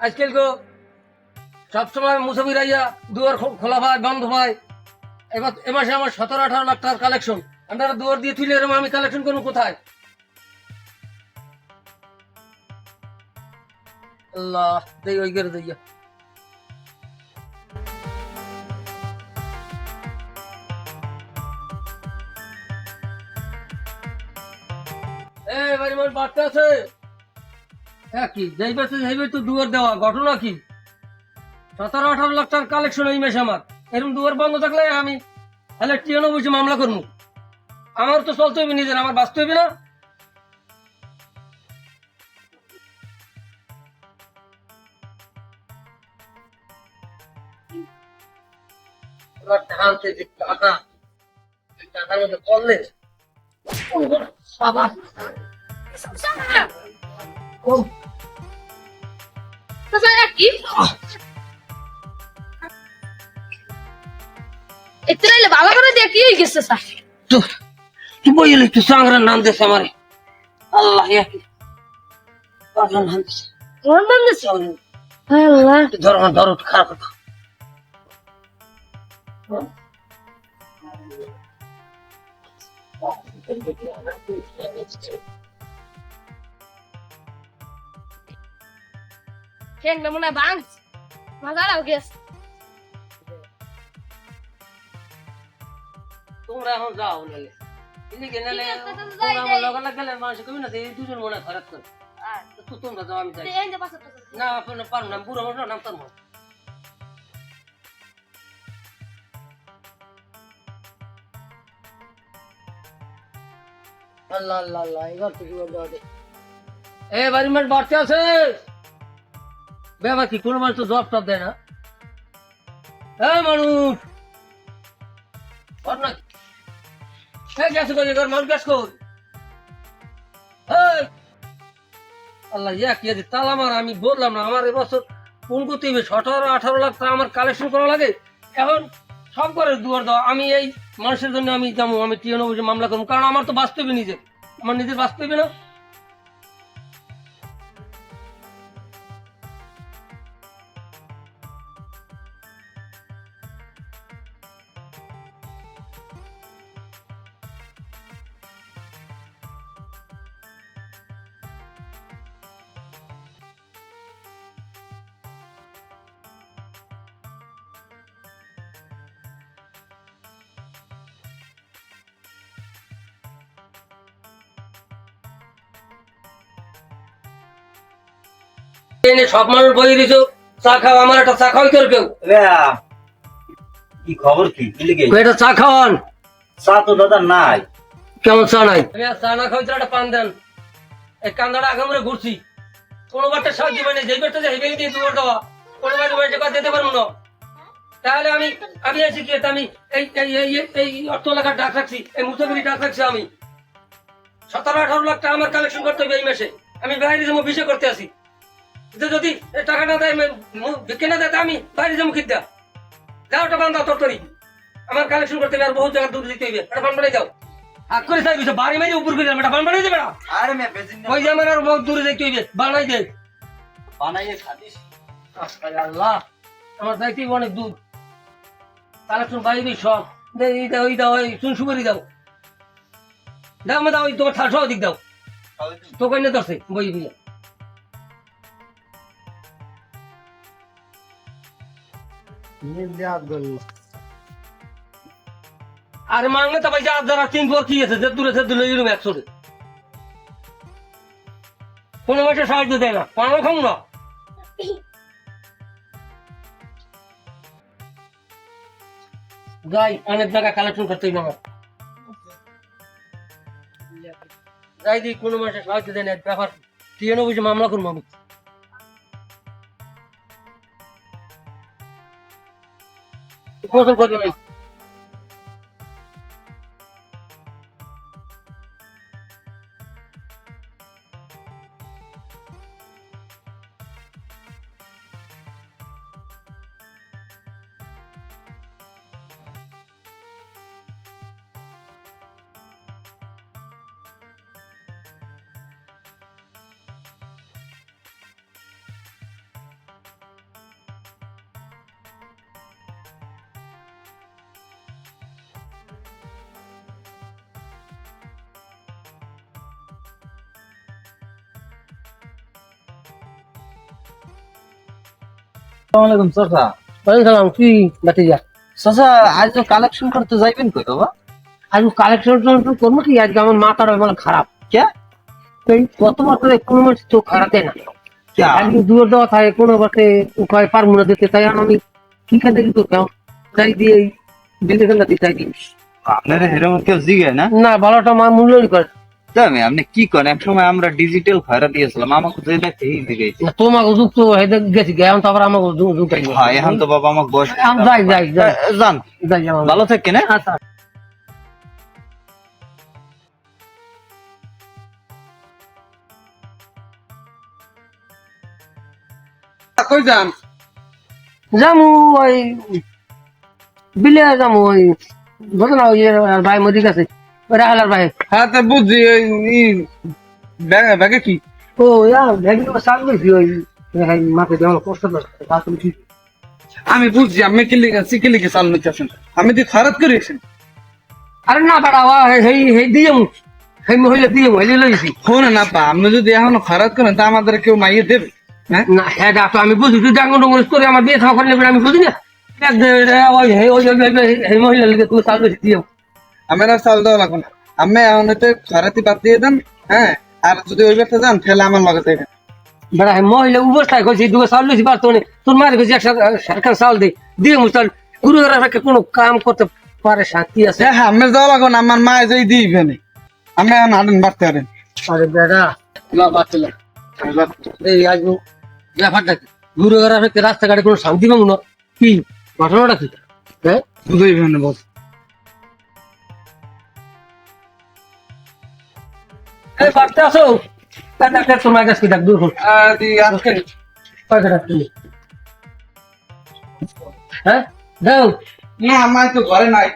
আজকাল সবসময় মুসাফির আইয়া দুয়ার খোলা ভাই বন্ধ ভাই এবার এ মাসে আমার সতেরো, আঠারো লাখ টাকার কালেকশন আপনারা দুয়ার দিয়ে তুলে এরকম আমি কালেকশন করব কোথায়? আল্লাহ ওই করে দিয়া আছে। হ্যাঁ কি? যাইবে তো যাইবে তো দুয়ার দেওয়া। ঘটনা কি? সতেরো আঠারো লাখ টাকার কালেকশন এই মাসে আমার। এরকম দুয়ার বন্ধ থাকলে আমি তাহলে টিএনও বসে মামলা করব। আমার তো চলতে হবে নিজের, আমার বাঁচতে হবে না। এবার যে টাকা টাকার মধ্যে পড়লে বাবা ও তাছাড়া কি এতে নাইলে ভালো করে দিয়ে কি গেছে স্যার তুই বই তুই সাংরের নাম দেশ আমারে আল্লাহ নাম দেশ নাম দিছে আল্লাহ ধরো খারাপ ঠেংটা মনে হয় ভাঙ মজাটাও গেছে তোমরা এখন যাও নালে। এদিকে নালে ঠিক আছে, তাহলে তোমরা যাই, আমার যাই। লগা লাগালে মানুষ কবি না এই দুজন মনে হয় খারাপ করে। তো তোমরা যাও আমি যাই। এই যে পাশে পাশে না আপনার পারব না বুড়ো মানুষ নাম পারব না। আল্লাহ আল্লাহ আল্লাহ এবার তো জীবন দেওয়া দে এ বাড়ি মাস বাড়তে আছে ব্যাপার কি, কোনো মানুষ তো জব টব দেয় না। হ্যাঁ মানুষ! আল্লাহ কি আছে আমার আমি বললাম না, আমার এবছর কোন করতে হবে, সতেরো, আঠারো লাখ টাকা আমার কালেকশন করা লাগে। এখন সব করে দুয়ার দেওয়া, আমি এই মানুষের জন্য আমি যাব, আমি টিএনও মামলা করব, কারণ আমার তো বাস্তবে নিজে আমার নিজের বাস্তবে না। এনে সব মানুষ বই দিছ চা খাও আমার একটা চা খাওয়াই তোর কেউ? কি খবর কি? এটা চা খাওয়ান? চা তো দাদা নাই। কেমন চা নাই? আমি চা না খাওয়াই তোর একটা পান দেন। এই কান্দাটা আগে মরে ঘুরছি। কোনো বারটা সাহায্য মানে যেই বারটা দিয়ে দুবার দেওয়া কোনো টাকা দিতে পারব না। তাহলে আমি আমি আছি কি আমি এই এই এই অর্থ এলাকার ডাক রাখছি এই মুসাফিরি ডাক রাখছি আমি। সতেরো আঠারো লাখ টাকা আমার কালেকশন করতে হবে এই মাসে। আমি বাইরে যাব বিষয় করতে আসি। যে যদি টাকা না দেয় না দেয় আমি বাইরে যাব কিনতে যাও ওটা বান্ধা তরতরি আমার কালেকশন করতে হবে আর বহু জায়গা দূর এটা বানাই যাও। হাত করে চাইবি বাড়ি উপর করে এটা বান বানাই দেবে না? আরে মে বেজিন ওই আমার আর বহুত দূরে যাইতে হইবে বানাই দে। বানাইয়ে খাদিস আল্লাহ আমার যাইতে অনেক দূর। কালেকশন বাইরে সব দে এই দাও এই দাও এই চুন সুপারি দাও। দাও মা দাও তোমার ঠাসা দিক দাও। তো কই না দছে বই বিয়ে আরে মাংলে তো ভাই যা যারা তিন পর কি আছে? যে দূরে, সে দূরে এরকম একশো কোনো মাসে সাহায্য দেয় না। কোনো রকম না। যাই, অনেক জায়গা কালেকশন করতে হইবে আমার। যাই দিই কোনো মাসে সাহায্য দেয় না। ব্যাপার টিএনও বুঝে মামলা করব আমি। গোসল করবে চাচা। ওয়ালাইকুম সালাম কি চাচা আজ তো কালেকশন করতে যাইবেন কই বাবা? আজ কালেকশন করব কি? আজকে আমার মাথাটা মানে খারাপ। কে? কত বছরে কোনো মানুষ চোখ হারাতে না। কে? আজকে দূর দেওয়া থাকে কোনো বছরে উপায় পারব না দিতে তাই আমি। কি খাতে কিন্তু কেউ তাই দিয়ে বিলে দিতে আপনার হেরম কেউ জিগে না? না ভালোটা আমার মূল্যই করে। জানি আপনি কি করেন? এক সময় আমরা ডিজিটাল খয়রা দিয়েছিলাম আমাকে যে দেখতে এই দিকে তোমাকে যুক্ত হেদে গেছি এখন তো আবার আমাকে যুক্তাই হ্যাঁ এখন তো বাবা আমাকে বয়স যাই যাই যাই। যান। যাই যাই ভালো থাকেন হ্যাঁ? আচ্ছা। কই যান? যামু ওই বিলে যামু ওই বুঝো না ওই ভাই গেছে ওই রাহালার ভাই হ্যাঁ তা বুঝছি ওই ই ব্যাগে ব্যাগে কি ও ইয়া ভেগে তো সাল গেছি ওই মাথা যেমন কষ্ট বাথরুম ঠিক আমি বুঝছি আমি কি লিখে শিখে লিখে চাল নিতেছেন আমি তুই খারাপ করেছেন আরে না বেটা ওয়া হেই হেই দিয়ে মু হেই মহিলা দিয়ে মু হেলে লইছি ফোন না পা আপনি যদি এখনও খারাপ করেন তা আমাদের কেউ মাইয়ে দেবে হ্যাঁ না হ্যাঁ ডাক্তার আমি বুঝি তুই ডাঙ্গর ডঙ্গর করে আমার বিয়ে থাকা করলে আমি বুঝি না এক দে- দে- ওই হেই ওই হেই মহিলা লিখে তুই সাল গেছি দিয়ে আমার আর চাল দেওয়া লাগবে না। আমি এখন হইতে খারাপি বাদ দিয়ে দেন হ্যাঁ আর যদি ওই ব্যক্তি যান তাহলে আমার লগে বেড়া মহিলা অবস্থায় কইছি দুটো চাল লইছি পারতো না তোর মারে কইছি চাল দে দিয়ে গুরু রাখে কোনো কাম করতে পারে শান্তি আছে? হ্যাঁ হ্যাঁ আমি যাওয়া লাগবে না আমার মা যেই দিই ফেনে আমি এখন হাঁটেন বাড়তে হাঁটেন আরে বেড়া না বাচ্চা এই আজ ব্যাপারটা কি? গুরু রাস্তাঘাটে কোনো শান্তি পাবো না? কি ঘটনাটা কি? হ্যাঁ? বুঝেই বস এই বাড়তে আসো ডাক্তার তোমার কাছে ডাক দূর হোক হ্যাঁ? দাও। না আমার তো ঘরে নাই।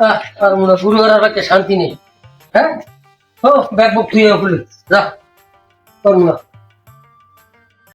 আহ, আর মনে গুরু রাখে শান্তি নেই। হ্যাঁ? ও ব্যাগ বুক তুই খুলে যা। তোর মনে।